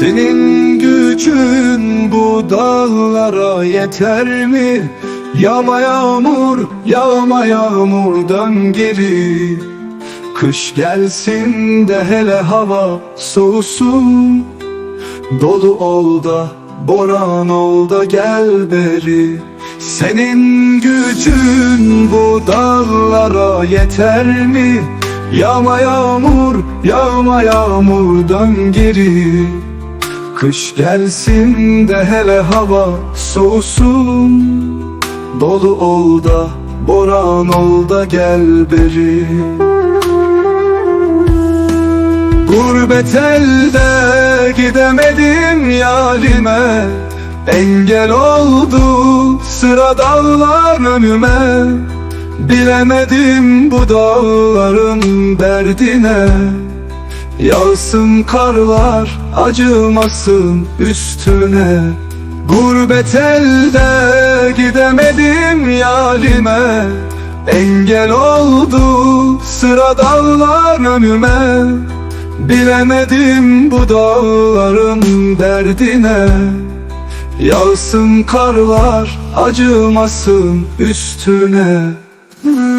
Senin gücün bu dağlara yeter mi? Yağma yağmur, yağma yağmur dön geri Kış gelsin de hele hava soğusun Dolu ol da, boran ol da gel beri Senin gücün bu dağlara yeter mi? Yağma yağmur, yağma yağmur dön geri Kış gelsin de hele hava soğusun. Dolu ol da, boran ol da gel beri. Gurbet elde gidemedim yarime Engel oldu sıra dağlar önüme. Bilemedim bu dağların derdine Yağsın karlar acımasın üstüne. Gurbet elde gidemedim yarime Engel oldu sıra dağlar önüme. Bilemedim bu dağların derdine. Yağsın karlar acımasın üstüne. Senin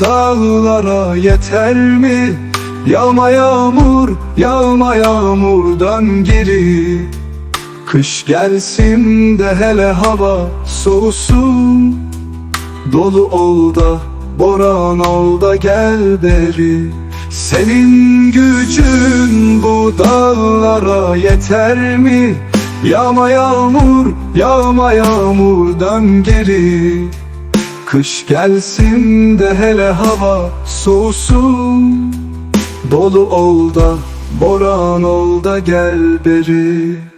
dağlara yeter mi? Yağma yağmur, yağma yağmur dön geri Kış gelsin de hele hava soğusun Dolu ol da, boran ol da gel beri Senin gücün bu dağlara yeter mi? Yağma yağmur, yağma yağmur dön geri Kış gelsin de hele hava soğusun. Dolu ol da, boran ol da gel beri